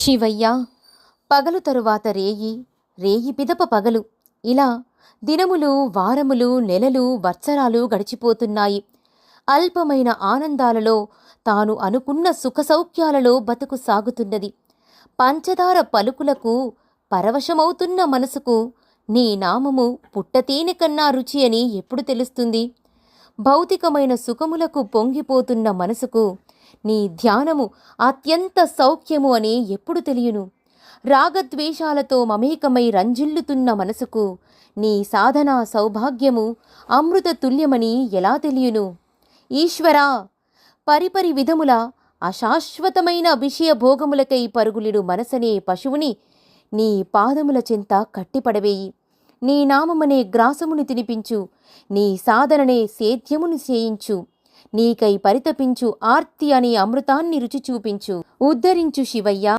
శివయ్య పగలు తరువాత రేయి రేయి పిదప పగలు. ఇలా దినములు వారములు నెలలు వత్సరాలు గడిచిపోతున్నాయి. అల్పమైన ఆనందాలలో తాను అనుకున్న సుఖసౌఖ్యాలలో బతుకు సాగుతున్నది. పంచదార పలుకులకు పరవశమవుతున్న మనసుకు నీ నామము పుట్టతేనె కన్నా రుచి అని ఎప్పుడు తెలుస్తుంది? భౌతికమైన సుఖములకు పొంగిపోతున్న మనసుకు నీ ధ్యానము అత్యంత సౌఖ్యము అని ఎప్పుడు తెలియను. రాగద్వేషాలతో మమేకమై రంజిల్లుతున్న మనసుకు నీ సాధనా సౌభాగ్యము అమృత తుల్యమని ఎలా తెలియను? ఈశ్వరా! పరిపరి విధముల అశాశ్వతమైన విషయ భోగములకై పరుగులిడు మనసనే పశువుని నీ పాదముల చెంత కట్టిపడవేయి. నీ నామమనే గ్రాసమును తినిపించు. నీ సాధననే సేద్యమును చేయించు. నీకై పరితపించు ఆర్తి అనే అమృతాన్ని రుచి చూపించు. ఉద్ధరించు శివయ్య.